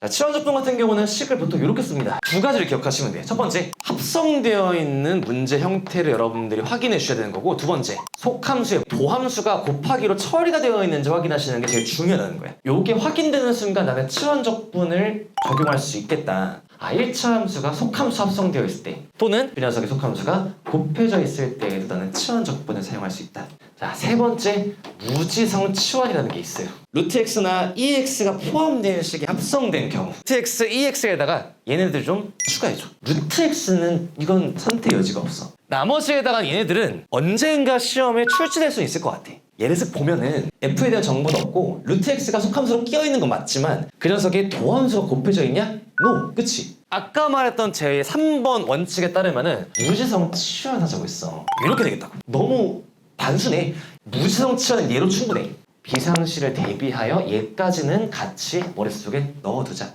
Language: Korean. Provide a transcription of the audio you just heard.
자, 치환적분 같은 경우는 식을 보통 이렇게 씁니다. 두 가지를 기억하시면 돼요. 첫 번째, 합성되어 있는 문제 형태를 여러분들이 확인해 주셔야 되는 거고, 두 번째, 속함수의 도함수가 곱하기로 처리가 되어 있는지 확인하시는 게 제일 중요하다는 거예요. 요게 확인되는 순간 나는 치환적분을 적용할 수 있겠다. 아, 1차 함수가 속함수 합성되어 있을 때 또는 그 녀석의 속함수가 곱해져 있을 때에도 나는 치환적분을 사용할 수 있다. 자, 세 번째 무지성 치환이라는 게 있어요. 루트 x나 ex가 포함된 식이 합성된 경우 루트 x, ex에다가 얘네들 좀 추가해줘. 루트 x는 이건 선택 여지가 없어. 나머지에다가 얘네들은 언젠가 시험에 출제될 수 있을 것 같아. 예를 들어서 보면은 f에 대한 정보는 없고 루트 x가 속함수로 끼어 있는 건 맞지만 그 녀석에 도함수가 곱해져 있냐? NO! 그치? 아까 말했던 제 3번 원칙에 따르면은 무지성 치환하자고 했어. 이렇게 되겠다고. 너무 단순해. 무지성 치환은 얘로 충분해. 비상시를 대비하여 얘까지는 같이 머릿속에 넣어두자.